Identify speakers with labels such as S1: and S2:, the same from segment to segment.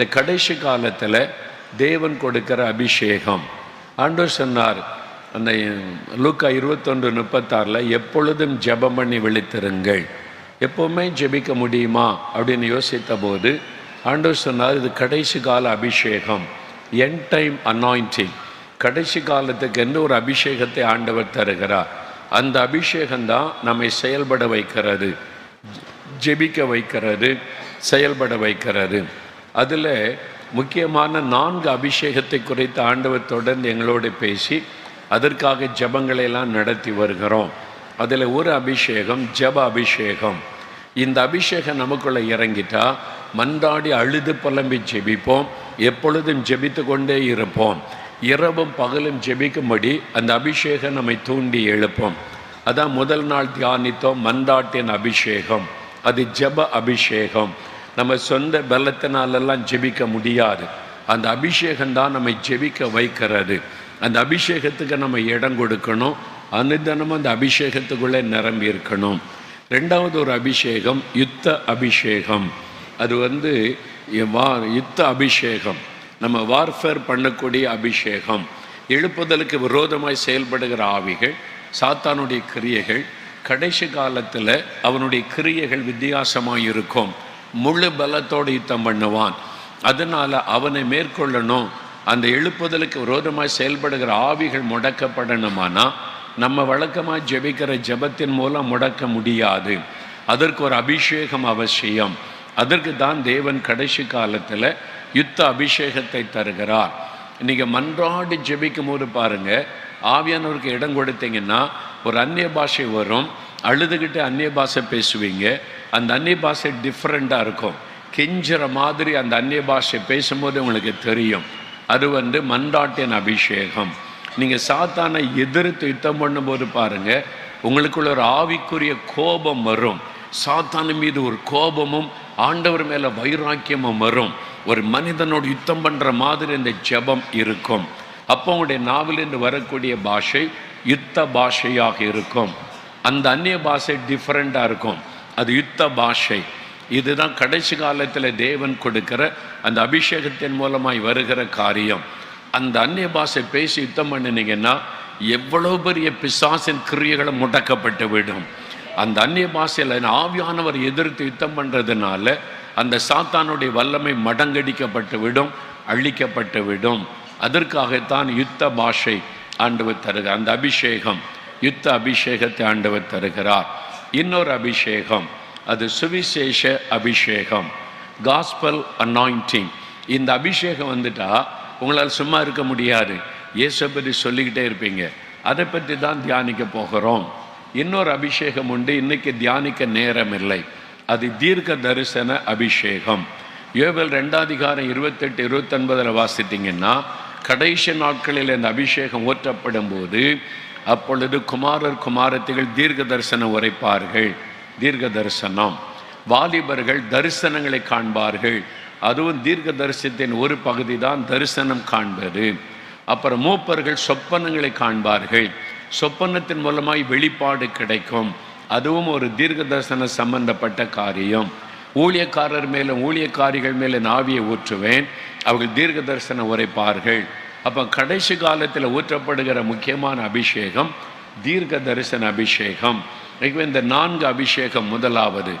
S1: இந்த கடைசி காலத்தில் தேவன் கொடுக்கிற அபிஷேகம். ஆண்டவர் சொன்னார் அந்த லூக்கா இருபத்தொன்று முப்பத்தாறில் எப்பொழுதும் ஜெபம் பண்ணி விழித்திருங்கள். எப்போவுமே ஜெபிக்க முடியுமா? அப்படின்னு யோசித்த போது ஆண்டவர் சொன்னார் இது கடைசி கால அபிஷேகம். என் டைம் அனாயிண்டிங் கடைசி காலத்துக்கு என்று ஒரு அபிஷேகத்தை ஆண்டவர் தருகிறார்? அந்த அபிஷேகம்தான் நம்மை செயல்பட வைக்கிறது. ஜெபிக்க வைக்கிறது செயல்பட வைக்கிறது. அதில் முக்கியமான நான்கு அபிஷேகத்தை குறித்து ஆண்டவர் தொடர்ந்து எங்களோடு பேசி அதற்காக ஜெபங்களை எல்லாம் நடத்தி வருகிறோம். அதில் ஒரு அபிஷேகம் ஜெப அபிஷேகம். இந்த அபிஷேகம் நமக்குள்ளே இறங்கிட்டா மன்றாடி அழுது புலம்பி ஜெபிப்போம் எப்பொழுதும் ஜெபித்து கொண்டே இருப்போம். இரவும் பகலும் ஜெபிக்கும்படி அந்த அபிஷேகம் நம்மை தூண்டி எழுப்போம். அதான் முதல் நாள் தியானித்தோம் மன்றாட்டின் அபிஷேகம். அது ஜெப அபிஷேகம். நம்ம சொந்த பலத்தினாலெல்லாம் ஜெபிக்க முடியாது. அந்த அபிஷேகம் தான் நம்மை ஜெபிக்க வைக்கிறது. அந்த அபிஷேகத்துக்கு நம்ம இடம் கொடுக்கணும். அனுதினமும் அந்த அபிஷேகத்துக்குள்ளே நிரம்பி இருக்கணும். ரெண்டாவது ஒரு அபிஷேகம் யுத்த அபிஷேகம். அது வந்து வா யுத்த அபிஷேகம். நம்ம வார்ஃபேர் பண்ணக்கூடிய அபிஷேகம். எழுப்புதலுக்கு விரோதமாய் செயல்படுகிற ஆவிகள் சாத்தானுடைய கிரியைகள் கடைசி காலத்தில் அவனுடைய கிரியைகள் வித்தியாசமாக இருக்கும் முழு பலத்தோடு யுத்தம் பண்ணுவான். அதனால் அவனை மேற்கொள்ளணும். அந்த எழுப்புதலுக்கு விரோதமாக செயல்படுகிற ஆவிகள் முடக்கப்படணுமானா? நம்ம வழக்கமாக ஜெபிக்கிற ஜெபத்தின் மூலம் முடக்க முடியாது. அதற்கு ஒரு அபிஷேகம் அவசியம். அதற்கு தான் தேவன் கடைசி காலத்தில் யுத்த அபிஷேகத்தை தருகிறார். நீங்கள் மன்றாடி ஜெபிக்கும் போது பாருங்க. ஆவியானவருக்கு இடம் கொடுத்தீங்கன்னா ஒரு அந்நிய பாஷை வரும். அழுதுகிட்டு அந்நிய பாஷை பேசுவீங்க. அந்த அந்நிய பாஷை டிஃப்ரெண்ட்டாக இருக்கும். கெஞ்சுற மாதிரி அந்த அந்நிய பாஷை பேசும்போது உங்களுக்கு தெரியும். அது வந்து மன்றாட்டின் அபிஷேகம். நீங்கள் சாத்தானை எதிர்த்து யுத்தம் பண்ணும்போது பாருங்க உங்களுக்குள்ள ஒரு ஆவிக்குரிய கோபம் வரும். சாத்தான மீது ஒரு கோபமும் ஆண்டவர் மேலே வைராக்கியமும் வரும். ஒரு மனிதனோடு யுத்தம் பண்ணுற மாதிரி இந்த ஜெபம் இருக்கும். அப்போ உங்களுடைய நாவிலிருந்து வரக்கூடிய பாஷை யுத்த பாஷையாக இருக்கும். அந்த அந்நிய பாஷை டிஃப்ரெண்ட்டாக இருக்கும். அது யுத்த பாஷை. இதுதான் கடைசி காலத்தில் தேவன் கொடுக்கிற அந்த அபிஷேகத்தின் மூலமாய் வருகிற காரியம். அந்த அந்நிய பாஷை பேசி யுத்தம் பண்ணினீங்கன்னா எவ்வளோ பெரிய பிசாசின் கிரியைகளை முடக்கப்பட்டு விடும். அந்த அந்நிய பாஷையில் ஆவியானவர் எதிர்த்து யுத்தம் பண்ணுறதுனால அந்த சாத்தானுடைய வல்லமை மடங்கடிக்கப்பட்டு விடும் அழிக்கப்பட்டு விடும். அதற்காகத்தான் யுத்த பாஷை ஆண்டவர் தருகிறார். அந்த அபிஷேகம் யுத்த அபிஷேகத்தை ஆண்டவர் தருகிறார். இன்னொரு அபிஷேகம். அது சுவிசேஷ அபிஷேகம். காஸ்பல் அனாயிண்டிங் இந்த அபிஷேகம் வந்துட்டா உங்களால் சும்மா இருக்க முடியாது. இயேசு பற்றி சொல்லிக்கிட்டே இருப்பீங்க. அதை பற்றி தான் தியானிக்க போகிறோம். இன்னொரு அபிஷேகம் உண்டு. இன்னைக்கு தியானிக்க நேரம் இல்லை அது தீர்க்க தரிசன அபிஷேகம். யோவேல் ரெண்டாதிகாரம் இருபத்தெட்டு இருபத்தொன்பதில் வாசித்தீங்கன்னா கடைசி நாட்களில் இந்த அபிஷேகம் ஓற்றப்படும் போது அப்பொழுது குமாரர் குமாரத்திகள் தீர்க்க தரிசனம் உரைப்பார்கள். தீர்க்க தரிசனம் வாலிபர்கள் தரிசனங்களை காண்பார்கள். அதுவும் தீர்க்க தரிசனத்தின் ஒரு பகுதி தான் தரிசனம் காண்பது. அப்புறம் மூப்பர்கள் சொப்பனங்களை காண்பார்கள். சொப்பனத்தின் மூலமாய் வெளிப்பாடு கிடைக்கும். அதுவும் ஒரு தீர்க்க தரிசன சம்பந்தப்பட்ட காரியம். ஊழியக்காரர் மேலே ஊழியக்காரிகள் மேலே நாவியை ஊற்றுவேன். அவர்கள் தீர்க்க தரிசனம் உரைப்பார்கள். அப்போ கடைசி காலத்தில் ஊற்றப்படுகிற முக்கியமான அபிஷேகம் தீர்க்க தரிசன அபிஷேகம். இந்த நான்கு அபிஷேகம் முதலாவது.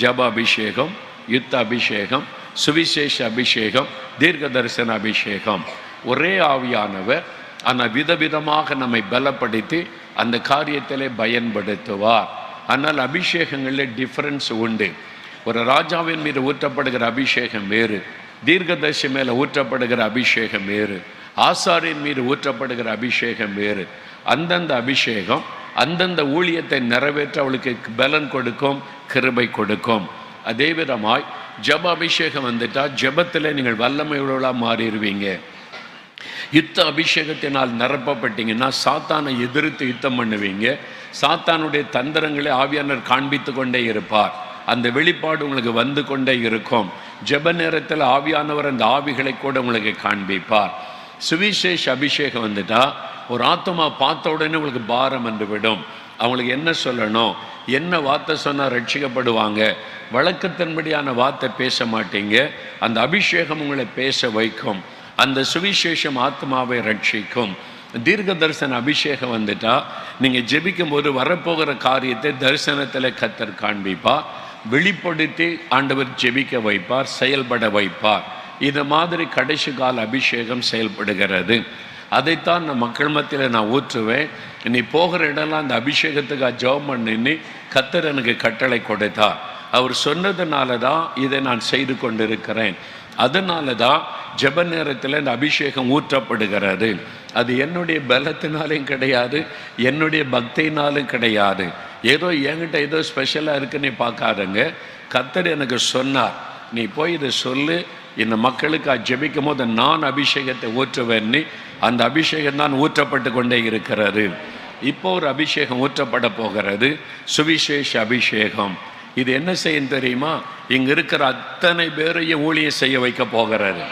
S1: ஜப அபிஷேகம் யுத்த அபிஷேகம் சுவிசேஷ அபிஷேகம் தீர்க்க தரிசன அபிஷேகம். ஒரே ஆவியானவர் ஆனால் விதவிதமாக நம்மை பலப்படுத்தி அந்த காரியத்திலே பயன்படுத்துவார். ஆனால் அபிஷேகங்களில் டிஃப்ரென்ஸ் உண்டு. ஒரு ராஜாவின் மீது ஊற்றப்படுகிற அபிஷேகம் வேறு. தீர்க்கதர்சி மேலே ஊற்றப்படுகிற அபிஷேகம் வேறு. ஆசாரியின் மீது ஊற்றப்படுகிற அபிஷேகம் வேறு. அந்தந்த அபிஷேகம் அந்தந்த ஊழியத்தை நிறைவேற்ற அவளுக்கு பலன் கொடுக்கும் கிருபை கொடுக்கும். அதே விதமாய் ஜப அபிஷேகம் வந்துட்டா ஜபத்தில் நீங்கள் வல்லமை உள்ளவளாக மாறிடுவீங்க. யுத்த அபிஷேகத்தினால் நிரப்பப்பட்டீங்கன்னா சாத்தானை எதிர்த்து யுத்தம் பண்ணுவீங்க. சாத்தானுடைய தந்திரங்களை ஆவியானர் காண்பித்து கொண்டே இருப்பார். அந்த வெளிப்பாடு உங்களுக்கு வந்து கொண்டே இருக்கும். ஜெப நேரத்தில் ஆவியானவர் அந்த ஆவிகளை கூட உங்களுக்கு காண்பிப்பார். சுவிசேஷ அபிஷேகம் வந்துட்டா ஒரு ஆத்மா பார்த்த உடனே உங்களுக்கு பாரம் வந்து விடும் அவங்களுக்கு என்ன சொல்லணும்? என்ன வார்த்தை சொன்னால் ரட்சிக்கப்படுவாங்க? வழக்கத்தின்படியான வார்த்தை பேச மாட்டீங்க. அந்த அபிஷேகம் உங்களை பேச வைக்கும். அந்த சுவிசேஷம் ஆத்மாவை ரட்சிக்கும். தீர்க்க தரிசன அபிஷேகம் வந்துட்டா நீங்கள் ஜெபிக்கும் போது வரப்போகிற காரியத்தை தரிசனத்தில் கத்தர் காண்பிப்பார். வெளிப்படுத்தி ஆண்டவர் ஜெபிக்க வைப்பார் செயல்பட வைப்பார். இது மாதிரி கடைசி கால அபிஷேகம் செயல்படுகிறது. அதைத்தான் நான் மக்கள் மத்தியில் நான் ஊற்றுவேன். நீ போகிற இடம்லாம் அந்த அபிஷேகத்துக்கு ஜெபம் பண்ணின்னு கத்தர் எனக்கு கட்டளை கொடுத்தார். அவர் சொன்னதுனால தான் இதை நான் செய்து கொண்டிருக்கிறேன். அதனால தான் ஜெப நேரத்தில் இந்த அபிஷேகம் ஊற்றப்படுகிறது. அது என்னுடைய பலத்தினாலும் கிடையாது என்னுடைய பக்தினாலும் கிடையாது. ஏதோ என்கிட்ட ஏதோ ஸ்பெஷலாக இருக்குன்னு பார்க்காதங்க. கத்தர் எனக்கு சொன்னார். நீ போய் இதை சொல்லு இந்த மக்களுக்கு ஜெபிக்கும் போது நான் அபிஷேகத்தை ஊற்றுவேன்னு அந்த அபிஷேகம் தான் ஊற்றப்பட்டு கொண்டே இருக்கிறது. இப்போ ஒரு அபிஷேகம் ஊற்றப்பட போகிறது. சுவிசேஷ அபிஷேகம். இது என்ன செய்யும் தெரியுமா? இங்க இருக்கிற அத்தனை பேரையும் ஊழியம் செய்ய வைக்க போகிறாரு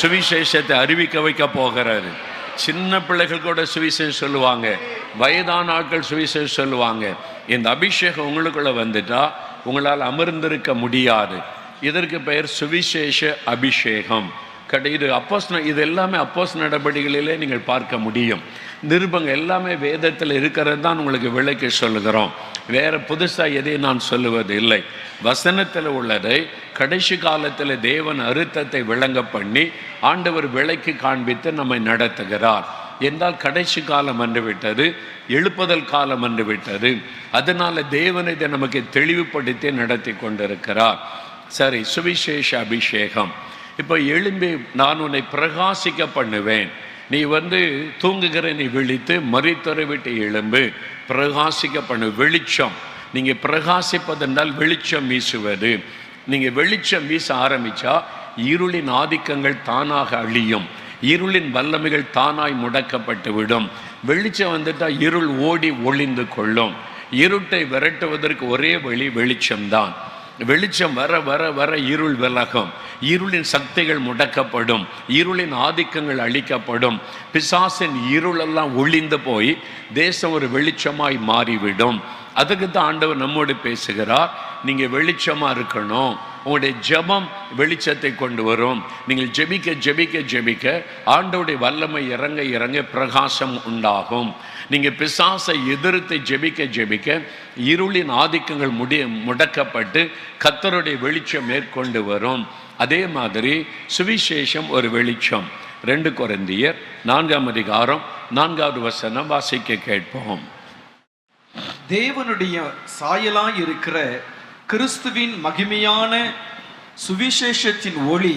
S1: சுவிசேஷத்தை அறிவிக்க வைக்க போகிறாரு சின்ன பிள்ளைகள் கூட சுவிசேஷம் சொல்லுவாங்க. வயதான ஆட்கள் சுவிசேஷம் சொல்லுவாங்க. இந்த அபிஷேகம் உங்களுக்குள்ள வந்துட்டா உங்களால் அமர்ந்திருக்க முடியாது. இதற்கு பெயர் சுவிசேஷ அபிஷேகம். கடை இது அப்போஸ் இது எல்லாமே அப்போஸ் நடவடிக்கைகளிலே நீங்கள் பார்க்க முடியும். நிருபங்க எல்லாமே வேதத்தில் இருக்கிறது தான் உங்களுக்கு விளக்கி சொல்லுகிறோம். வேறு புதுசாக எதையும் நான் சொல்லுவது இல்லை வசனத்தில் உள்ளதை கடைசி காலத்தில் தேவன் அறுத்தத்தை விளங்க பண்ணி ஆண்டவர் விலைக்கு காண்பித்து நம்மை நடத்துகிறார். என்றால் கடைசி காலம் வந்து விட்டது எழுப்புதல் காலம் வந்து விட்டது அதனால் தேவன் இதை நமக்கு தெளிவுபடுத்தி நடத்தி கொண்டிருக்கிறார். சரி சுவிசேஷ அபிஷேகம். இப்போ எழும்பி நான் உன்னை பிரகாசிக்க பண்ணுவேன். நீ வந்து தூங்குகிற நீ விழித்து மறித்துறை விட்டு எழும்பு. பிரகாசிக்க பண்ணு வெளிச்சம். நீங்கள் பிரகாசிப்பதென்றால் வெளிச்சம் வீசுவது. நீங்கள் வெளிச்சம் வீச ஆரம்பித்தா இருளின் ஆதிக்கங்கள் தானாக அழியும். இருளின் வல்லமைகள் தானாய் முடக்கப்பட்டு விடும். வெளிச்சம் வந்துட்டால் இருள் ஓடி ஒளிந்து கொள்ளும். இருட்டை விரட்டுவதற்கு ஒரே வழி வெளிச்சம்தான். வெளிச்சம் வர வர வர இருள் விலகும். இருளின் சக்திகள் முடக்கப்படும். இருளின் ஆதிக்கங்கள் அழிக்கப்படும். பிசாசின் இருளெல்லாம் ஒளிந்து போய் தேசம் ஒரு வெளிச்சமாய் மாறிவிடும். அதுக்கு தான் ஆண்டவர் நம்மோடு பேசுகிறார். நீங்கள் வெளிச்சமாக இருக்கணும். உங்களுடைய ஜபம் வெளிச்சத்தை கொண்டு வரும். நீங்கள் ஜெபிக்க ஜெபிக்க ஜெபிக்க ஆண்டோடைய வல்லமை இறங்க இறங்க பிரகாசம் உண்டாகும். நீங்கள் பிசாசை எதிர்த்து ஜெபிக்க ஜெபிக்க இருளின் ஆதிக்கங்கள் முடிய முடக்கப்பட்டு கத்தருடைய வெளிச்சம் மேற்கொண்டு வரும். அதே மாதிரி சுவிசேஷம் ஒரு வெளிச்சம். ரெண்டு குறைந்தியர் நான்காம் அதிகாரம் நான்காவது வசனம் வாசிக்க கேட்போம்.
S2: தேவனுடைய சாயலாய் இருக்கிற கிறிஸ்துவின் மகிமையான சுவிசேஷத்தின் ஒளி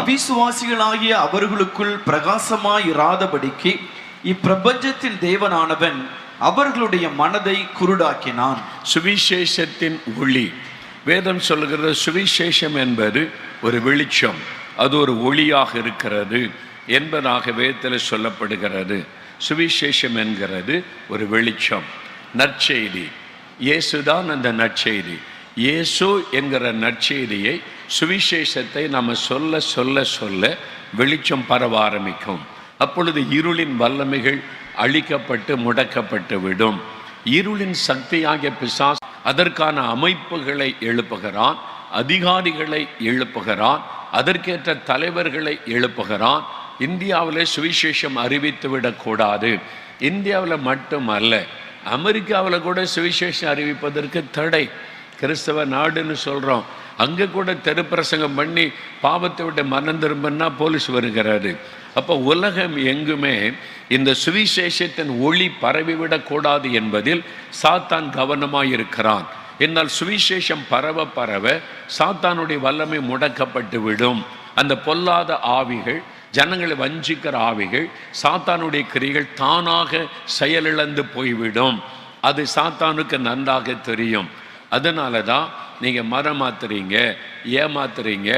S2: அவிசுவாசிகளாகிய அவர்களுக்குள் பிரகாசமாய் இராதபடிக்கு இப்பிரபஞ்சத்தின் தேவனானவன் அவர்களுடைய மனதை குருடாக்கினான்.
S1: சுவிசேஷத்தின் ஒளி. வேதம் சொல்லுகிறது சுவிசேஷம் என்பது ஒரு வெளிச்சம். அது ஒரு ஒளியாக இருக்கிறது என்பதாக வேதத்தில் சொல்லப்படுகிறது. சுவிசேஷம் என்கிறது ஒரு வெளிச்சம். நற்செய்தி. இயேசுதான் அந்த நற்செய்தி. இயேசு என்கிற நற்செய்தியை சுவிசேஷத்தை நம்ம சொல்ல சொல்ல சொல்ல வெளிச்சம் பரவ ஆரம்பிக்கும். அப்பொழுது இருளின் வல்லமைகள் அழிக்கப்பட்டு முடக்கப்பட்டு விடும். இருளின் சக்தியாகிய பிசாஸ் அதற்கான அமைப்புகளை எழுப்புகிறான் அதிகாரிகளை எழுப்புகிறான் அதற்கேற்ற தலைவர்களை எழுப்புகிறான். இந்தியாவில் சுவிசேஷம் அறிவித்து விடக்கூடாது இந்தியாவில் மட்டுமல்ல அமெரிக்காவில் கூட சுவிசேஷம் அறிவிப்பதற்கு தடை. கிறிஸ்தவ நாடுன்னு சொல்கிறோம் அங்கே கூட தெருப்பிரசங்கம் பண்ணி பாவத்தை விட்டு மனம் திரும்பினா போலீஸ் வருகிறாரு. அப்போ உலகம் எங்குமே இந்த சுவிசேஷத்தின் ஒளி பரவிவிடக்கூடாது என்பதில் சாத்தான் கவனமாக இருக்கிறான். என்னால் சுவிசேஷம் பரவ பரவ சாத்தானுடைய வல்லமை முடக்கப்பட்டு விடும். அந்த பொல்லாத ஆவிகள் ஜனங்களை வஞ்சிக்கிற ஆவிகள் சாத்தானுடைய கிரிகள் தானாக செயலிழந்து போய்விடும். அது சாத்தானுக்கு நன்றாக தெரியும். அதனால தான் நீங்கள் மரம் மாத்துறீங்க ஏமாத்துறீங்க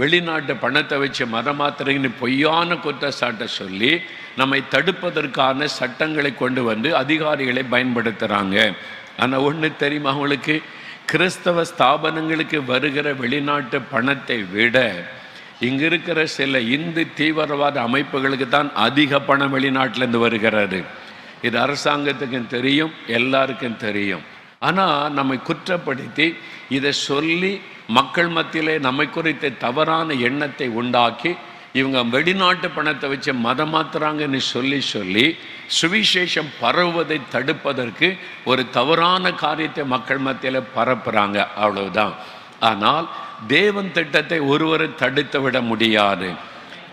S1: வெளிநாட்டு பணத்தை வச்சு மரம் மாத்துறீங்கன்னு பொய்யான குற்றச்சாட்டை சொல்லி நம்மை தடுப்பதற்கான சட்டங்களை கொண்டு வந்து அதிகாரிகளை பயன்படுத்துகிறாங்க ஆனால் ஒன்று தெரியுமா அவங்களுக்கு கிறிஸ்தவ ஸ்தாபனங்களுக்கு வருகிற வெளிநாட்டு பணத்தை விட இங்கே இருக்கிற சில இந்து தீவிரவாத அமைப்புகளுக்கு தான் அதிக பணம் வெளிநாட்டிலேருந்து வருகிறது. இது அரசாங்கத்துக்கும் தெரியும் எல்லாருக்கும் தெரியும். ஆனால் நம்மை குற்றப்படுத்தி இதை சொல்லி மக்கள் மத்தியிலே நம்மை குறித்த தவறான எண்ணத்தை உண்டாக்கி இவங்க வெளிநாட்டு பணத்தை வச்சு மதம் மாத்துறாங்கன்னு சொல்லி சொல்லி சுவிசேஷம் பரவுவதை தடுப்பதற்கு ஒரு தவறான காரியத்தை மக்கள் மத்தியில் பரப்புகிறாங்க அவ்வளவுதான். ஆனால் தேவன் திட்டத்தை ஒருவரை தடுத்து விட முடியாது.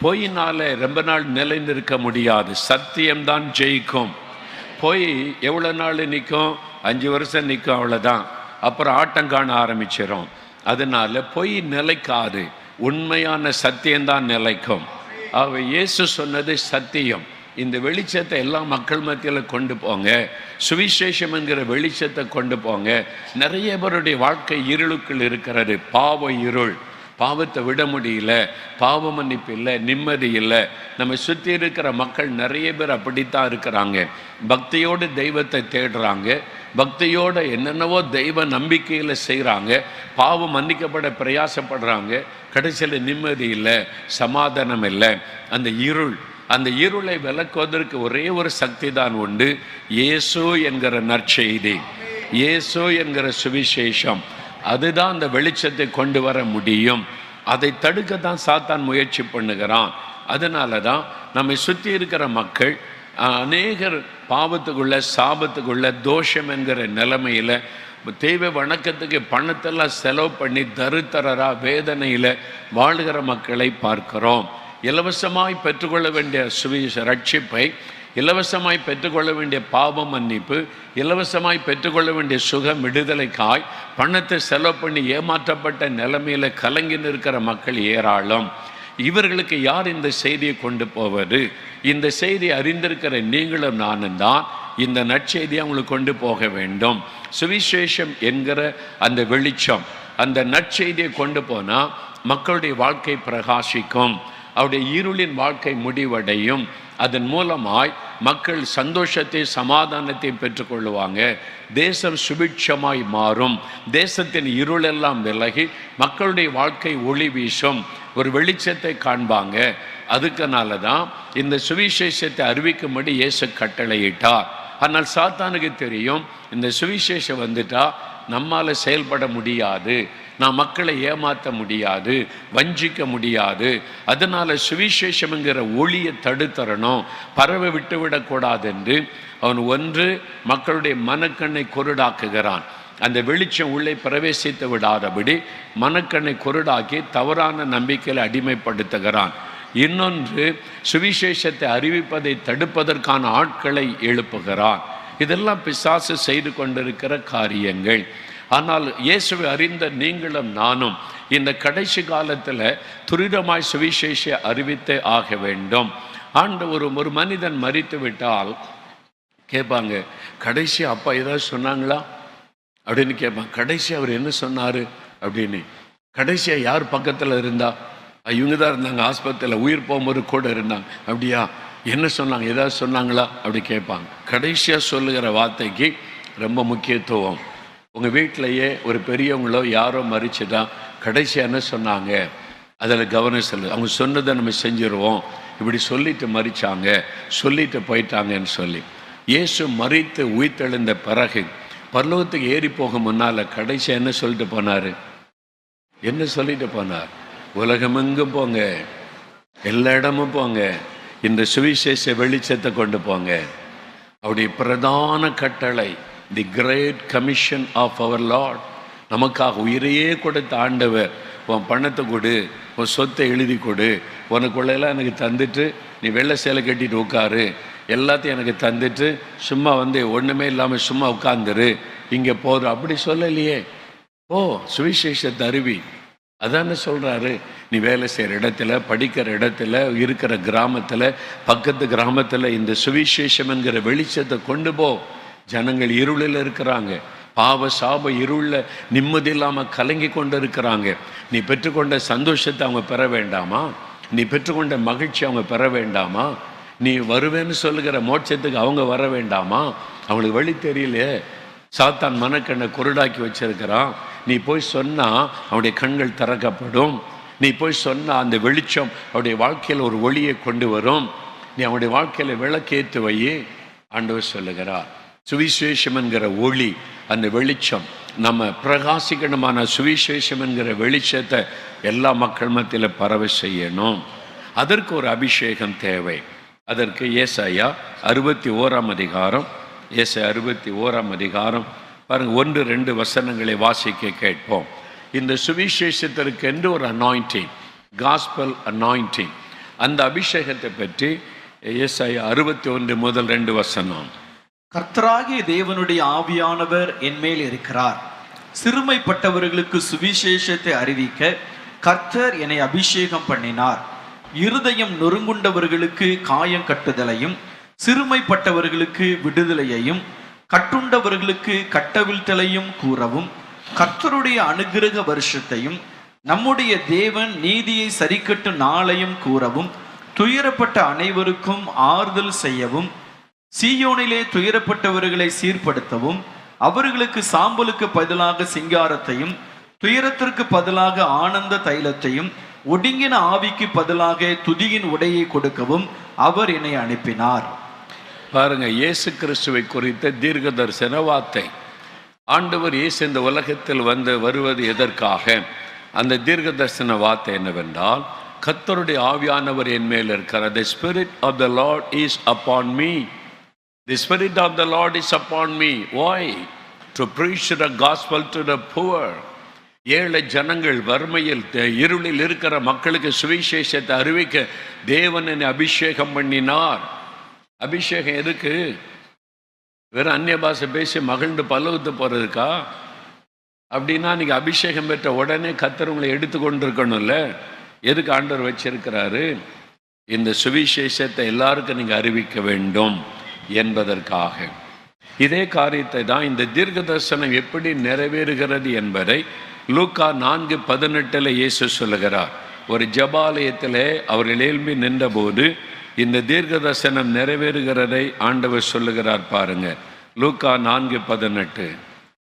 S1: பொய்னால ரொம்ப நாள் நிலைநிற்க முடியாது. சத்தியம்தான் ஜெயிக்கும். போய் எவ்வளோ நாள் நிற்கும்? அஞ்சு வருஷம் நிற்கும் அவ்வளோதான் அப்புறம் ஆட்டம் காண ஆரம்பிச்சிடும் அதனால பொய் நிலைக்காது. உண்மையான சத்தியம்தான் நிலைக்கும். அவ இயேசு சொன்னது சத்தியம். இந்த வெளிச்சத்தை எல்லா மக்கள் மத்தியில் கொண்டு போங்க. சுவிசேஷம் என்கிற வெளிச்சத்தை கொண்டு போங்க. நிறைய பேருடைய வாழ்க்கை இருளுக்குள் இருக்கிறது. பாவ இருள். பாவத்தை விட முடியல பாவ மன்னிப்பு இல்லை நிம்மதி இல்லை. நம்ம சுற்றி இருக்கிற மக்கள் நிறைய பேர் அப்படித்தான் இருக்கிறாங்க. பக்தியோடு தெய்வத்தை தேடுறாங்க. பக்தியோட என்னென்னவோ தெய்வ நம்பிக்கையில் செய்கிறாங்க பாவம் மன்னிக்கப்பட பிரயாசப்படுறாங்க. கடைசியில் நிம்மதி இல்லை சமாதானம் இல்லை. அந்த இருள் அந்த இருளை விளக்குவதற்கு ஒரே ஒரு சக்தி தான் உண்டு. இயேசு என்கிற நற்செய்தி. இயேசு என்கிற சுவிசேஷம். அதுதான் அந்த வெளிச்சத்தை கொண்டு வர முடியும். அதை தடுக்க தான் சாத்தான் முயற்சி பண்ணுகிறான். அதனால தான் நம்மை சுற்றி இருக்கிற மக்கள் அநேகர் பாவத்துக்குள்ள சாபத்துக்குள்ள தோஷம் என்கிற நிலைமையில் தெய்வ வணக்கத்துக்கு பணத்தெல்லாம் செலவு பண்ணி தருத்தரராக வேதனையில் வாழுகிற மக்களை பார்க்கிறோம். இலவசமாய் பெற்றுக்கொள்ள வேண்டிய சுவிச ரட்சிப்பை இலவசமாய் பெற்றுக்கொள்ள வேண்டிய பாவ மன்னிப்பு இலவசமாய் பெற்றுக்கொள்ள வேண்டிய சுகம் விடுதலைக்காய் பணத்தை செலவு பண்ணி ஏமாற்றப்பட்ட நிலைமையில் கலங்கி நிற்கிற மக்கள் ஏராளம். இவர்களுக்கு யார் இந்த செய்தியை கொண்டு போவது? இந்த செய்தி அறிந்திருக்கிற நீங்களும் நானும் தான் இந்த நற்செய்தியை அவங்களுக்கு கொண்டு போக வேண்டும். சுவிசேஷம் என்கிற அந்த வெளிச்சம் அந்த நற்செய்தியை கொண்டு போனால் மக்களுடைய வாழ்க்கை பிரகாசிக்கும். அவருடைய இருளின் வாழ்க்கை முடிவடையும். அதன் மூலமாய் மக்கள் சந்தோஷத்தை சமாதானத்தை பெற்றுக்கொள்ளுவாங்க. தேசம் சுபிட்சமாய் மாறும். தேசத்தின் இருளெல்லாம் விலகி மக்களுடைய வாழ்க்கை ஒளி வீசும். ஒரு வெளிச்சத்தை காண்பாங்க. அதுக்குனால தான் இந்த சுவிசேஷத்தை அறிவிக்கும்படி இயேசு கட்டளையிட்டார். ஆனால் சாத்தானுக்கு தெரியும் இந்த சுவிசேஷம் வந்துட்டா நம்மால் செயல்பட முடியாது. நான் மக்களை ஏமாற்ற முடியாது வஞ்சிக்க முடியாது. அதனால் சுவிசேஷம்ங்கிற ஒளியை தடுத்தரணும். பறவை விட்டுவிடக்கூடாது என்று அவன் ஒன்று மக்களுடைய மனக்கண்ணை குருடாக்குகிறான் அந்த வெளிச்சம் உள்ளே பிரவேசித்து விடாதபடி மனக்கண்ணை குருடாக்கி தவறான நம்பிக்கையில் அடிமைப்படுத்துகிறான். இன்னொன்று சுவிசேஷத்தை அறிவிப்பதை தடுப்பதற்கான ஆட்களை எழுப்புகிறான். இதெல்லாம் பிசாசு செய்து கொண்டிருக்கிற காரியங்கள். ஆனால் இயேசுவை அறிந்த நீங்களும் நானும் இந்த கடைசி காலத்தில் துரிதமாய் சுவிசேஷ அறிவித்தே ஆக வேண்டும். ஆண்டு ஒரு ஒரு மனிதன் மறித்து விட்டால் கேட்பாங்க கடைசி அப்பா ஏதாவது சொன்னாங்களா? அப்படின்னு கேட்பான் கடைசி அவர் என்ன சொன்னார்? அப்படின்னு. கடைசியாக யார் பக்கத்தில் இருந்தா? இவங்க தான் இருந்தாங்க ஆஸ்பத்திரியில் உயிர் போகும்போது கூட இருந்தாங்க. அப்படியா? என்ன சொன்னாங்க? ஏதாவது சொன்னாங்களா? அப்படி கேட்பாங்க கடைசியாக சொல்லுகிற வார்த்தைக்கு ரொம்ப முக்கியத்துவம். உங்கள் வீட்டிலையே ஒரு பெரியவங்களோ யாரோ மறிச்சுட்டா கடைசியாக என்ன சொன்னாங்க? அதில் கவனம் செல்லு. அவங்க சொன்னதை நம்ம செஞ்சிருவோம். இப்படி சொல்லிட்டு மறிச்சாங்க. சொல்லிட்டு போயிட்டாங்கன்னு சொல்லி. இயேசு மறித்து உயிர்த்தெழுந்த பிறகு பரலோகத்துக்கு ஏறி போக முன்னால் கடைசியாக என்ன சொல்லிட்டு போனார்? என்ன சொல்லிட்டு போனார்? உலகமெங்கும் போங்க. எல்லா இடமும் போங்க. இந்த சுவிசேஷ வெளிச்சத்தை கொண்டு போங்க. அவருடைய பிரதான கட்டளை the great commission of our Lord நமக்காக உயிரையே கொடுத்த ஆண்டவர். உன் பணத்தை கொடு உன் சொத்தை எழுதி கொடு. உனக்குள்ளெல்லாம் எனக்கு தந்துட்டு நீ வெள்ளை சேலை கட்டிட்டு உட்காரு. எல்லாத்தையும் எனக்கு தந்துட்டு சும்மா வந்து ஒன்றுமே இல்லாமல் சும்மா உட்காந்துரு இங்கே போகிற அப்படி சொல்லலையே. ஓ சுவிசேஷத்தை அருவி அதானே சொல்கிறாரு நீ வேலை செய்கிற இடத்துல படிக்கிற இடத்துல இருக்கிற கிராமத்தில் பக்கத்து கிராமத்தில் இந்த சுவிசேஷம் என்கிற வெளிச்சத்தை கொண்டு போ. ஜனங்கள் இருளில் இருக்கிறாங்க. பாவ சாப இருளில் நிம்மதி இல்லாமல் கலங்கி கொண்டு இருக்கிறாங்க நீ பெற்றுக்கொண்ட சந்தோஷத்தை அவங்க பெற வேண்டாமா? நீ பெற்றுக்கொண்ட மகிழ்ச்சி அவங்க பெற வேண்டாமா? நீ வருவேன்னு சொல்லுகிற மோட்சத்துக்கு அவங்க வர வேண்டாமா? அவங்களுக்கு வழி தெரியலையே. சாத்தான் மனக்கண்ணை குருடாக்கி வச்சிருக்கிறான். நீ போய் சொன்னா அவனுடைய கண்கள் திறக்கப்படும். நீ போய் சொன்னா அந்த வெளிச்சம் அவருடைய வாழ்க்கையில் ஒரு ஒளியை கொண்டு வரும். நீ அவனுடைய வாழ்க்கையில விளக்கேற்று வை. ஆண்டவர் சொல்லுகிறார். சுவிசேஷம் என்கிற ஒளி அந்த வெளிச்சம் நம்ம பிரகாசிக்கணுமான சுவிசேஷம் என்கிற வெளிச்சத்தை எல்லா மக்கள் மத்தியில் பரவ செய்யணும். அதற்கு ஒரு அபிஷேகம் தேவை. அதற்கு ஏசாயா அறுபத்தி ஓராம் அதிகாரம் ஏசாய் அறுபத்தி ஓராம் அதிகாரம் பாருங்கள் ஒன்று ரெண்டு வசனங்களை வாசிக்க கேட்போம். இந்த சுவிசேஷத்திற்கு என்று ஒரு அனாயிண்டிங் காஸ்பல் அனாயிண்டிங் அந்த அபிஷேகத்தை பற்றி ஏசாயா அறுபத்தி ஒன்று முதல் ரெண்டு வசனம்.
S2: கர்த்தராகிய தேவனுடைய ஆவியானவர் என்மேல் இருக்கிறார். சிறுமைப்பட்டவர்களுக்கு சுவிசேஷத்தை அறிவிக்க கர்த்தர் என்னை அபிஷேகம் பண்ணினார். இருதயம் நொறுங்குண்டவர்களுக்கு காயம் கட்டுதலையும் சிறுமைப்பட்டவர்களுக்கு விடுதலையையும் கட்டுண்டவர்களுக்கு கட்டவிழ்த்தலையும் கூறவும் கர்த்தருடைய அனுகிரக வருஷத்தையும் நம்முடைய தேவன் நீதியை சரிக்கட்டும் நாளையும் கூறவும் துயரப்பட்ட அனைவருக்கும் ஆறுதல் செய்யவும் சீயோனிலே துயரப்பட்டவர்களை சீர்படுத்தவும் அவர்களுக்கு சாம்பலுக்கு பதிலாக சிங்காரத்தையும் துயரத்திற்கு பதிலாக ஆனந்த தைலத்தையும் ஒடுங்கின ஆவிக்கு பதிலாக துதியின் உடையை கொடுக்கவும் அவர் என்னை அனுப்பினார்.
S1: பாருங்க இயேசு கிறிஸ்துவை குறித்த தீர்க்க தரிசன வார்த்தை ஆண்டவர் இயேசு இந்த உலகத்தில் வந்து வருவது எதற்காக? அந்த தீர்க்க தரிசன வார்த்தை என்னவென்றால் கத்தருடைய ஆவியானவர் என் மேல் இருக்கிறார் the spirit of the Lord is upon me the spirit of the Lord is upon me why to preach the gospel to the poor ஏழை ஜனங்கள் வறுமையில் த- இருளில் இருக்கிற மக்களுக்கு சுவிசேஷத்தை அறிவிக்க தேவன் என்னை அபிஷேகம் பண்ணினார். அபிஷேகம் எதுக்கு? வெறும் அந்நிய பாஷை பேசி மகிழ்ந்து பல்லவத்து போகிறதுக்கா அப்படின்னா நீங்கள் அபிஷேகம் பெற்ற உடனே கத்தரவங்களை எடுத்து கொண்டிருக்கணும்ல. எதுக்கு ஆண்டவர் வச்சிருக்கிறாரு? இந்த சுவிசேஷத்தை எல்லாருக்கும் நீங்கள் அறிவிக்க வேண்டும். என்பதற்காக. இதே காரியத்தை தான் இந்த தீர்க்க தரிசனம் எப்படி நிறைவேறுகிறது என்பதை லூக்கா நான்கு பதினெட்டில் இயேசு சொல்லுகிறார். ஒரு ஜபாலயத்தில் அவர்கள் எழும்பி நின்றபோது இந்த தீர்க்க தரிசனம் நிறைவேறுகிறதை ஆண்டவர் சொல்லுகிறார் பாருங்க. லூக்கா நான்கு பதினெட்டு.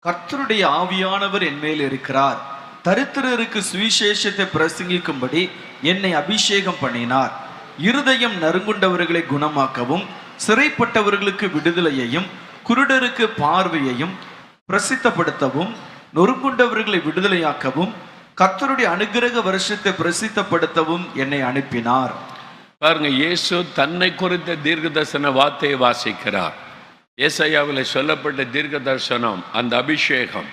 S2: கர்த்தருடைய ஆவியானவர் என் மேல் இருக்கிறார். தரித்திரருக்கு சுவிசேஷத்தை பிரசங்கிக்கும்படி என்னை அபிஷேகம் பண்ணினார். இருதயம் நறுங்குண்டவர்களை குணமாக்கவும் சிறைப்பட்டவர்களுக்கு விடுதலையையும் குருடருக்கு பார்வையையும் பிரசித்தப்படுத்தவும் நொறுங்குண்டவர்களை விடுதலையாக்கவும் கர்த்தருடைய அனுக்கிரக வருஷத்தை பிரசித்தப்படுத்தவும் என்னை அனுப்பினார்.
S1: பாருங்க இயேசு தன்னை குறித்த தீர்க்க தரிசன வார்த்தையை வாசிக்கிறார். ஏசையாவில் சொல்லப்பட்ட தீர்க்க தரிசனம் அந்த அபிஷேகம்.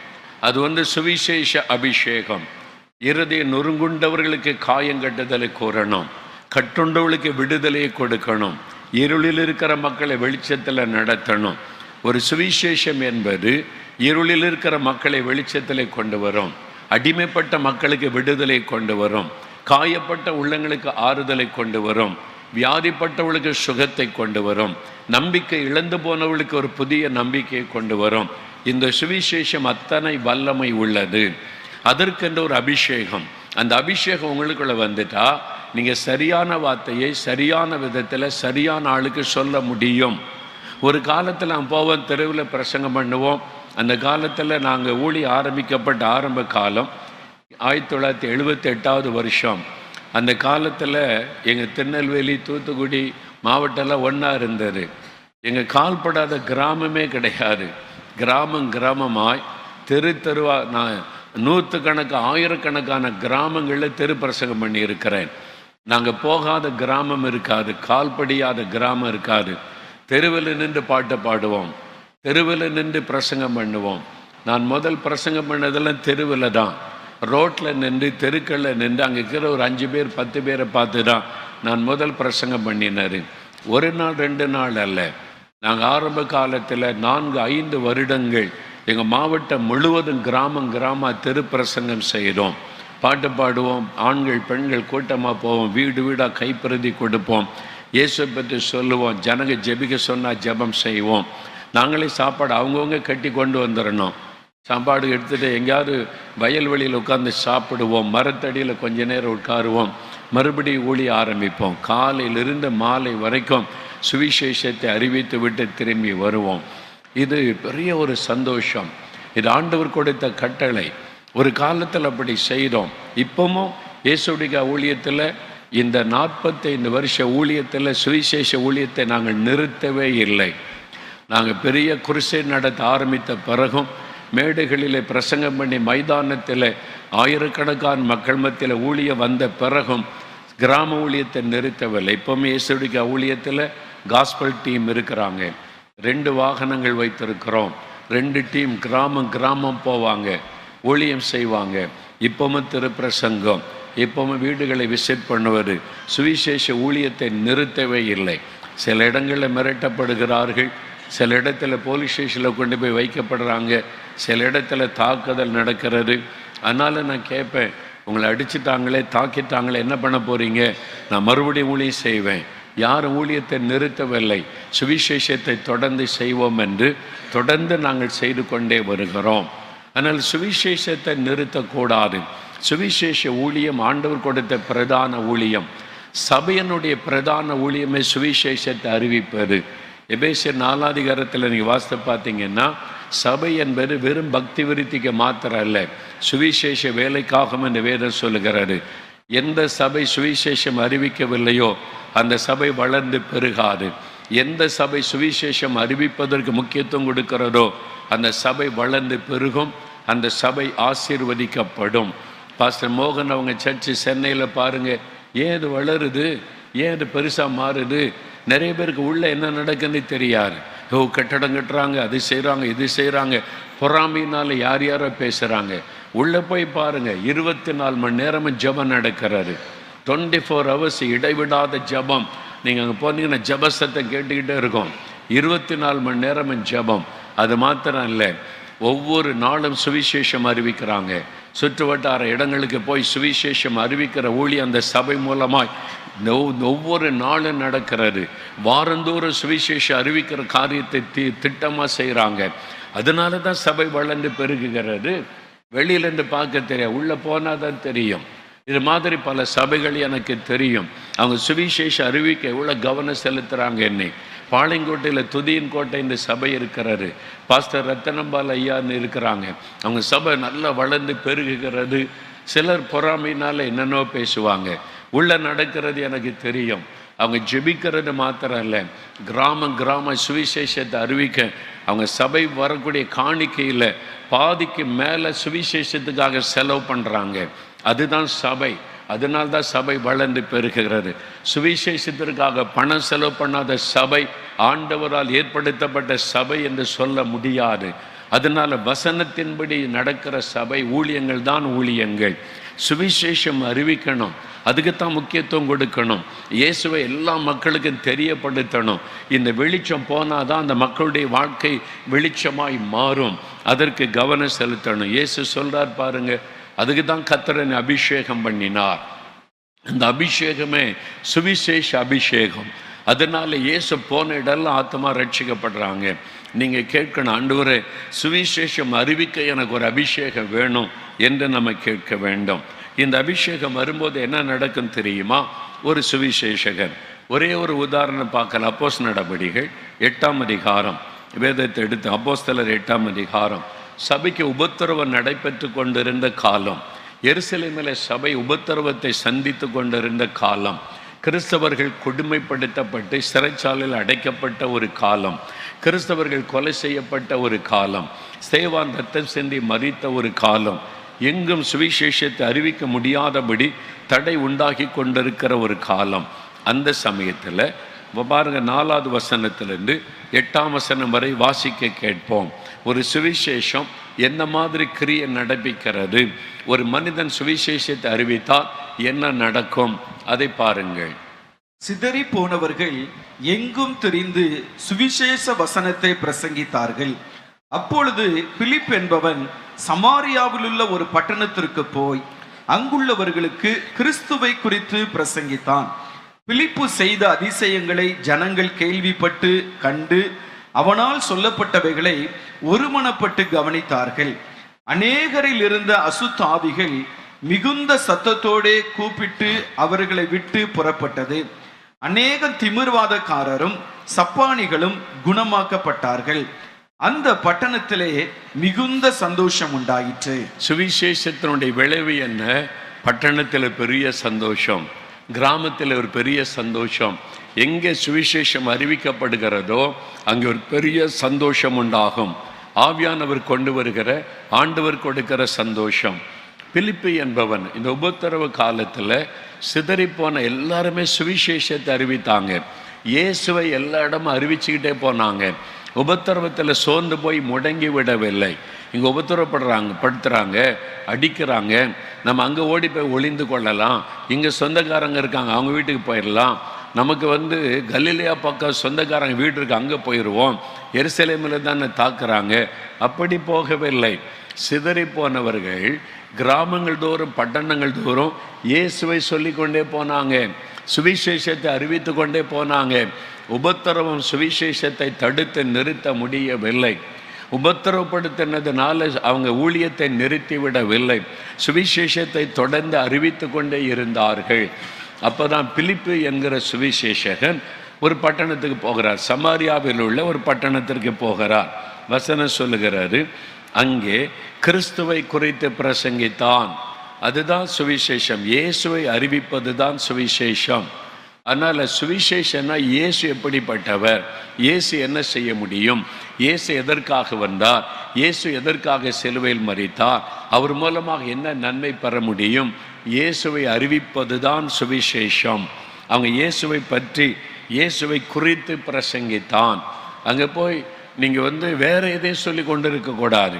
S1: அது வந்து சுவிசேஷ அபிஷேகம். இறுதி நொறுங்குண்டவர்களுக்கு காயங்கட்டுதலை கூறணும் கட்டுண்டவர்களுக்கு விடுதலையை கொடுக்கணும். இருளில் இருக்கிற மக்களை வெளிச்சத்தில் நடத்தணும். ஒரு சுவிசேஷம் என்பது இருளில் இருக்கிற மக்களை வெளிச்சத்தில் கொண்டு வரும். அடிமைப்பட்ட மக்களுக்கு விடுதலை கொண்டு வரும். காயப்பட்ட உள்ளங்களுக்கு ஆறுதலை கொண்டு வரும். வியாதிப்பட்டவளுக்கு சுகத்தை கொண்டு வரும். நம்பிக்கை இழந்து போனவளுக்கு ஒரு புதிய நம்பிக்கையை கொண்டு வரும். இந்த சுவிசேஷம் அத்தனை வல்லமை உள்ளது. அதற்கென்று ஒரு அபிஷேகம். அந்த அபிஷேகம் உங்களுக்குள்ளே வந்துட்டா நீங்கள் சரியான வார்த்தையை சரியான விதத்தில் சரியான ஆளுக்கு சொல்ல முடியும். ஒரு காலத்தில் நான் போவோம் தெருவில் பிரசங்கம் பண்ணுவோம். அந்த காலத்தில் நாங்கள் ஊழி ஆரம்பிக்கப்பட்ட ஆரம்ப காலம் ஆயிரத்தி தொள்ளாயிரத்தி எழுபத்தி எட்டாவது வருஷம். அந்த காலத்தில் எங்கள் திருநெல்வேலி தூத்துக்குடி மாவட்டம்லாம் ஒன்றா இருந்தது. எங்கள் கால்படாத கிராமமே கிடையாது. கிராமம் கிராமமாய் தெரு தெருவா நான் நூற்றுக்கணக்கு ஆயிரக்கணக்கான கிராமங்களில் தெரு பிரசங்கம் பண்ணியிருக்கிறேன். நாங்கள் போகாத கிராமம் இருக்காது கால்படியாத கிராமம் இருக்காது. தெருவில் நின்று பாட்டு பாடுவோம் தெருவில் நின்று பிரசங்கம் பண்ணுவோம். நான் முதல் பிரசங்கம் பண்ணதெல்லாம் தெருவில் தான். ரோட்டில் நின்று தெருக்களில் நின்று அங்கே இருக்கிற ஒரு அஞ்சு பேர் பத்து பேரை பார்த்து தான் நான் முதல் பிரசங்கம் பண்ணினார் ஒரு நாள் ரெண்டு நாள் அல்ல. நாங்கள் ஆரம்ப காலத்தில் நான்கு ஐந்து வருடங்கள் எங்கள் மாவட்டம் முழுவதும் கிராமம் கிராம தெரு பிரசங்கம் செய்கிறோம் பாட்டு பாடுவோம் ஆண்கள் பெண்கள் கூட்டமாக போவோம் வீடு வீடாக கைப்பிரதி கொடுப்போம். இயேசுவை பற்றி சொல்லுவோம் ஜனங்க ஜெபிக்க சொன்னால் ஜெபம் செய்வோம். நாங்களே சாப்பாடு அவங்கவுங்க கட்டி கொண்டு வந்துடணும் சாப்பாடு எடுத்துகிட்டு எங்கேயாவது வயல்வெளியில் உட்காந்து சாப்பிடுவோம் மரத்தடியில் கொஞ்ச நேரம் உட்காருவோம். மறுபடியும் ஊழி ஆரம்பிப்போம். காலையிலிருந்து மாலை வரைக்கும் சுவிசேஷத்தை அறிவித்து விட்டு திரும்பி வருவோம். இது பெரிய ஒரு சந்தோஷம். இது ஆண்டவர் கொடுத்த கட்டளை. ஒரு காலத்தில் அப்படி செய்தோம். இப்பவும் இயேசுடிக ஊழியத்தில் இந்த நாற்பத்தைந்து வருஷ ஊழியத்தில் சுவிசேஷ ஊழியத்தை நாங்கள் நிறுத்தவே இல்லை. நாங்கள் பெரிய குருசை நடத்த ஆரம்பித்த பிறகும் மேடைகளிலே பிரசங்கம் பண்ணி மைதானத்தில் ஆயிரக்கணக்கான மக்கள் மத்தியில் ஊழிய வந்த பிறகும் கிராம ஊழியத்தை நிறுத்தவில்லை. இப்போவுமே இயேசுடிக்க ஊழியத்தில் காஸ்பல் டீம் இருக்கிறாங்க. ரெண்டு வாகனங்கள் வைத்திருக்கிறோம். ரெண்டு டீம் கிராமம் கிராமம் போவாங்க. ஊழியம் செய்வாங்க. இப்பவும் திருப்பிரசங்கம் இப்பவும் வீடுகளை விசிட் பண்ணுவது. சுவிசேஷ ஊழியத்தை நிறுத்தவே இல்லை. சில இடங்களில் மிரட்டப்படுகிறார்கள். சில இடத்துல போலீஸ் ஸ்டேஷனில் கொண்டு போய் வைக்கப்படுறாங்க. சில இடத்துல தாக்குதல் நடக்கிறது. அதனால் நான் கேட்பேன் உங்களை அடிச்சிட்டாங்களே தாக்கிட்டாங்களே என்ன பண்ண போகிறீங்க நான் மறுபடியும் ஊழியம் செய்வேன். யாரும் ஊழியத்தை நிறுத்தவில்லை. சுவிசேஷத்தை தொடர்ந்து செய்வோம் என்று தொடர்ந்து நாங்கள் செய்து கொண்டே வருகிறோம். ஆனால் சுவிசேஷத்தை நிறுத்தக்கூடாது. சுவிசேஷ ஊழியம் ஆண்டவர் கொடுத்த பிரதான ஊழியம். சபையனுடைய பிரதான ஊழியமே சுவிசேஷத்தை அறிவிப்பது. எபேசியர் நாலாதிகாரத்தில் நீங்கள் வாசித்து பார்த்தீங்கன்னா சபை என்பது வெறும் பக்தி விருத்திக்கு மாத்திரம் அல்ல. சுவிசேஷ வேலைக்காகும் என்று வேதம் சொல்லுகிறாரு எந்த சபை சுவிசேஷம் அறிவிக்கவில்லையோ அந்த சபை வளர்ந்து பெருகாது. எந்த சபை சுவிசேஷம் அறிவிப்பதற்கு முக்கியத்துவம் கொடுக்கிறதோ அந்த சபை வளர்ந்து பெருகும். அந்த சபை ஆசீர்வதிக்கப்படும். பாஸ்டர் மோகன் அவங்க சர்ச்சு சென்னையில் பாருங்க ஏன் அது வளருது? ஏன் இது பெருசாக மாறுது? நிறைய பேருக்கு உள்ளே என்ன நடக்குன்னு தெரியாது. ஓ கட்டடம் கட்டுறாங்க அது செய்கிறாங்க இது செய்கிறாங்க பொறாமையினால் யார் யாரோ பேசுகிறாங்க உள்ளே போய் பாருங்கள் இருபத்தி நாலு மணி நேரமும் ஜெபம் நடக்கிறாரு டுவெண்ட்டி ஃபோர் ஹவர்ஸ் இடைவிடாத ஜெபம். நீங்கள் அங்கே போனீங்கன்னா ஜபசத்தை கேட்டுக்கிட்டே இருக்கும். இருபத்தி நாலு மணி நேரமும் ஜெபம். அது மாத்திரம் இல்லை. ஒவ்வொரு நாளும் சுவிசேஷம் அறிவிக்கிறாங்க. சுற்று வட்டார இடங்களுக்கு போய் சுவிசேஷம் அறிவிக்கிற ஊழி அந்த சபை மூலமாய் ஒவ்வொரு நாளும் நடக்கிறது. வாரந்தோறும் சுவிசேஷம் அறிவிக்கிற காரியத்தை தி திட்டமாக செய்கிறாங்க அதனால தான் சபை வளர்ந்து பெருகுகிறது. வெளியிலேருந்து பார்க்க தெரியும் உள்ளே போனால் தான் தெரியும். இது மாதிரி பல சபைகள் எனக்கு தெரியும். அவங்க சுவிசேஷ அறிவிக்க எவ்வளோ கவனம் செலுத்துகிறாங்க என்னை. பாளையங்கோட்டையில் துதியின் கோட்டை இந்த சபை இருக்கிறாரு பாஸ்டர் ரத்தனம்பால் ஐயான்னு இருக்கிறாங்க. அவங்க சபை நல்லா வளர்ந்து பெருகுகிறது. சிலர் பொறாமையினால் என்னென்னோ பேசுவாங்க. உள்ள நடக்கிறது எனக்கு தெரியும். அவங்க ஜெபிக்கிறது மாத்திரம் இல்லை. கிராமம் கிராம சுவிசேஷத்தை அறிவிக்க அவங்க சபை வரக்கூடிய காணிக்கையில் பாதிக்கு மேலே சுவிசேஷத்துக்காக செலவு பண்ணுறாங்க அதுதான் சபை. அதனால்தான் சபை வளர்ந்து பெருகுகிறது. சுவிசேஷத்திற்காக பணம் செலவு பண்ணாத சபை ஆண்டவரால் ஏற்படுத்தப்பட்ட சபை என்று சொல்ல முடியாது. அதனால் வசனத்தின்படி நடக்கிற சபை ஊழியங்கள் தான் ஊழியங்கள். சுவிசேஷம் அறிவிக்கணும். அதுக்குத்தான் முக்கியத்துவம் கொடுக்கணும். இயேசுவை எல்லா மக்களுக்கும் தெரியப்படுத்தணும். இந்த வெளிச்சம் போனால் தான் அந்த மக்களுடைய வாழ்க்கை வெளிச்சமாய் மாறும். அதற்கு கவனம் செலுத்தணும். இயேசு சொல்றார் பாருங்கள் அதுக்கு தான் கத்திரன் அபிஷேகம் பண்ணினார். அந்த அபிஷேகமே சுவிசேஷ அபிஷேகம். அதனால் இயேசு போன இடம்லாம் ஆத்மா ரட்சிக்கப்படுறாங்க. நீங்கள் கேட்கணும் ஆண்டவரே சுவிசேஷம் அறிவிக்க எனக்கு ஒரு அபிஷேகம் வேணும் என்று நம்ம கேட்க வேண்டும். இந்த அபிஷேகம் வரும்போது என்ன நடக்கும் தெரியுமா? ஒரு சுவிசேஷகர் ஒரே ஒரு உதாரணம் பார்க்கலாம் அப்போஸ் நடபடிகள் எட்டாம் அதிகாரம். வேதத்தை எடுத்து அப்போஸ்தலர் எட்டாம் அதிகாரம். சபைக்கு உபத்திரவம் நடைபெற்று கொண்டிருந்த காலம் எருசலேமில் சபை உபத்திரவத்தை சந்தித்து கொண்டிருந்த காலம் கிறிஸ்தவர்கள் கொடுமைப்படுத்தப்பட்டு சிறைச்சாலையில் அடைக்கப்பட்ட ஒரு காலம் கிறிஸ்தவர்கள் கொலை செய்யப்பட்ட ஒரு காலம் சேவான் ரத்தம் சிந்தி மறித்த ஒரு காலம் எங்கும் சுவிசேஷத்தை அறிவிக்க முடியாதபடி தடை உண்டாகி கொண்டிருக்கிற ஒரு காலம். அந்த சமயத்தில் பாருங்க நாலாவது வசனத்திலிருந்து எட்டாம் வசனம் வரை வாசிக்க கேட்போம். ஒரு சுவிசேஷம் என்ன மாதிரி கிரியை நடப்பிக்கிறது? ஒரு மனிதன் சுவிசேஷத்தை அறிவித்தால் என்ன நடக்கும்? அதை பாருங்கள்.
S2: சிதறி போனவர்கள் எங்கும் தெரிந்து சுவிசேஷ வசனத்தை பிரசங்கித்தார்கள். அப்பொழுது பிலிப் என்பவன் சமாரியாவில் உள்ள ஒரு பட்டணத்திற்கு போய் அங்குள்ளவர்களுக்கு கிறிஸ்துவை குறித்து பிரசங்கித்தான். பிலிப்பு செய்த அதிசயங்களை ஜனங்கள் கேள்விப்பட்டு கண்டு அவனால் சொல்லப்பட்டவைகளை ஒருமனப்பட்டு கவனித்தார்கள். அநேகரில் இருந்த அசுத்தாவிகள் மிகுந்த சத்தத்தோடே கூப்பிட்டு அவர்களை விட்டு புறப்பட்டது. அநேக திமிர்வாதக்காரரும் சப்பானிகளும் குணமாக்கப்பட்டார்கள். அந்த பட்டணத்திலே மிகுந்த சந்தோஷம் உண்டாயிற்று.
S1: சுவிசேஷத்தினுடைய விளைவு என்ன? பட்டணத்தில் பெரிய சந்தோஷம் கிராமத்தில் ஒரு பெரிய சந்தோஷம். எங்கே சுவிசேஷம் அறிவிக்கப்படுகிறதோ அங்கே ஒரு பெரிய சந்தோஷம் உண்டாகும். ஆவியானவர் கொண்டு வருகிற ஆண்டவர் கொடுக்கிற சந்தோஷம். பிலிப்பி என்பவன் இந்த உபத்தரவ காலத்தில் சிதறிப்போன எல்லாருமே சுவிசேஷத்தை அறிவித்தாங்க. இயேசுவை எல்லா இடமும் அறிவிச்சுக்கிட்டே போனாங்க. உபத்திரவத்தில் சோர்ந்து போய் முடங்கி விடவில்லை. இங்கே உபத்திரப்படுறாங்க படுத்துகிறாங்க அடிக்கிறாங்க. நம்ம அங்கே ஓடி போய் ஒளிந்து கொள்ளலாம். இங்கே சொந்தக்காரங்க இருக்காங்க அவங்க வீட்டுக்கு போயிடலாம். நமக்கு வந்து கலிலியா பக்கம் சொந்தக்காரங்க வீடு இருக்கு அங்கே போயிடுவோம் எருசலேமில் தானே தாக்குறாங்க. அப்படி போகவில்லை. சிதறி போனவர்கள் கிராமங்கள் தோறும் பட்டணங்கள் தோறும் இயேசுவை சொல்லிக்கொண்டே போனாங்க. சுவிசேஷத்தை அறிவித்து கொண்டே போனாங்க. உபத்திரவம் சுவிசேஷத்தை தடுத்து நிறுத்த முடியவில்லை. உபத்திரவப்படுத்தினதுனால அவங்க ஊழியத்தை நிறுத்திவிடவில்லை. சுவிசேஷத்தை தொடர்ந்து அறிவித்து கொண்டே இருந்தார்கள். அப்போ தான் பிலிப்பு என்கிற சுவிசேஷகன் ஒரு பட்டணத்துக்கு போகிறார். சமாரியாவில் உள்ள ஒரு பட்டணத்திற்கு போகிறார். வசனம் சொல்லுகிறாரு அங்கே கிறிஸ்துவை குறித்து பிரசங்கித்தான். அதுதான் சுவிசேஷம். இயேசுவை அறிவிப்பது தான் சுவிசேஷம். அதனால் சுவிசேஷன்னா இயேசு எப்படிப்பட்டவர்? இயேசு என்ன செய்ய முடியும்? இயேசு எதற்காக வந்தார்? இயேசு எதற்காக சிலுவையில் மறித்தார் அவர் மூலமாக என்ன நன்மை பெற முடியும்? இயேசுவை அறிவிப்பது தான் சுவிசேஷம். அவங்க இயேசுவை பற்றி இயேசுவை குறித்து பிரசங்கித்தான். அங்கே போய் நீங்கள் வந்து வேற எதையும் சொல்லி கொண்டு இருக்கக்கூடாது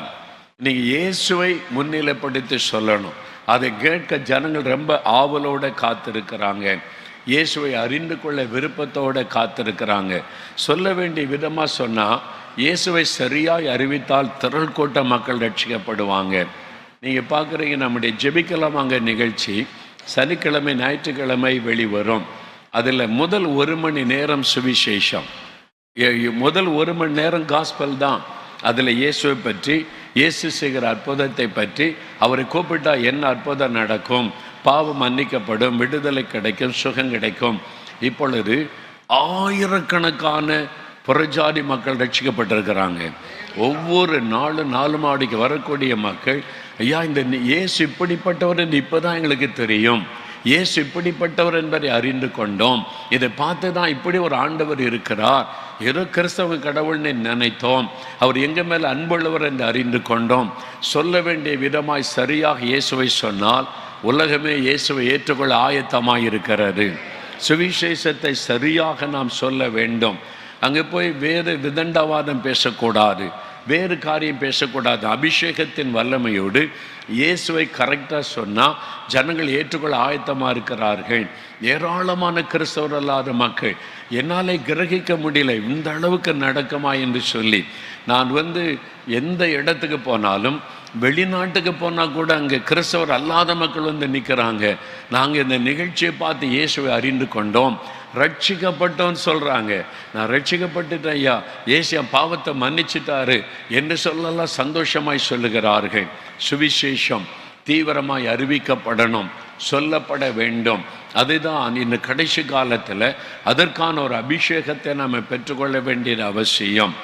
S1: நீங்கள் இயேசுவை முன்னிலைப்படுத்தி சொல்லணும். அதை கேட்க ஜனங்கள் ரொம்ப ஆவலோடு காத்திருக்கிறாங்க. இயேசுவை அறிந்து கொள்ள விருப்பத்தோடு காத்திருக்கிறாங்க. சொல்ல வேண்டிய விதமாக சொன்னால் இயேசுவை சரியாய் அறிவித்தால் திரள் கூட்ட மக்கள் ரட்சிக்கப்படுவாங்க. நீங்கள் பார்க்குறீங்க நம்முடைய ஜெபிக்கலாம் அங்கே நிகழ்ச்சி. சனிக்கிழமை ஞாயிற்றுக்கிழமை வெளிவரும். அதில் முதல் ஒரு மணி நேரம் சுவிசேஷம். முதல் ஒரு மணி நேரம் காஸ்பல் தான். அதில் இயேசுவை பற்றி இயேசு செய்கிற அற்புதத்தை பற்றி அவரை கூப்பிட்டா என்ன அற்புதம் நடக்கும்? பாவம் மன்னிக்கப்படும் விடுதலை கிடைக்கும் சுகம் கிடைக்கும். இப்பொழுது ஆயிரக்கணக்கான புறஜாதி மக்கள் ரட்சிக்கப்பட்டிருக்கிறாங்க. ஒவ்வொரு நாளும் நாலு மாடிக்கு வரக்கூடிய மக்கள் ஐயா இந்த ஏசு இயேசு இப்படிப்பட்டவர் என்று இப்போதான் எங்களுக்கு தெரியும். இயேசு இப்படிப்பட்டவர் என்பதை அறிந்து கொண்டோம். இதை பார்த்து தான் இப்படி ஒரு ஆண்டவர் இருக்கிறார். ஏதோ கிறிஸ்தவ கடவுள்னு நினைத்தோம். அவர் எங்க மேல் அன்புள்ளவர் என்று அறிந்து கொண்டோம். சொல்ல வேண்டிய விதமாய் சரியாக இயேசுவை சொன்னால் உலகமே இயேசுவை ஏற்றுக்கொள்ள ஆயத்தமாக இருக்கிறது சுவிசேஷத்தை சரியாக நாம் சொல்ல வேண்டும். அங்கே போய் வேறு விதண்டவாதம் பேசக்கூடாது. வேறு காரியம் பேசக்கூடாது. அபிஷேகத்தின் வல்லமையோடு இயேசுவை கரெக்டாக சொன்னால் ஜனங்கள் ஏற்றுக்கொள்ள ஆயத்தமாக இருக்கிறார்கள். ஏராளமான கிறிஸ்தவர் அல்லாத மக்கள் என்னாலே கிரகிக்க முடியல இந்த அளவுக்கு நடக்குமா என்று சொல்லி நான் வந்து எந்த இடத்துக்கு போனாலும் வெளிநாட்டுக்கு போனால் கூட அங்கே கிறிஸ்தவர் அல்லாத மக்கள் வந்து நிற்கிறாங்க நாங்கள் இந்த நிகழ்ச்சியை பார்த்து இயேசுவை அறிந்து கொண்டோம். ரட்சிக்கப்பட்டோன்னு சொல்கிறாங்க நான் ரட்சிக்கப்பட்டுட்டேன் ஐயா. இயேசு என் பாவத்தை மன்னிச்சிட்டாரு என்று சொல்லலாம் சந்தோஷமாய் சொல்லுகிறார்கள். சுவிசேஷம் தீவிரமாய் அறிவிக்கப்படணும். சொல்லப்பட வேண்டும். அதுதான் இந்த கடைசி காலத்தில் அதற்கான ஒரு அபிஷேகத்தை நாம் பெற்றுக்கொள்ள வேண்டியது அவசியம்.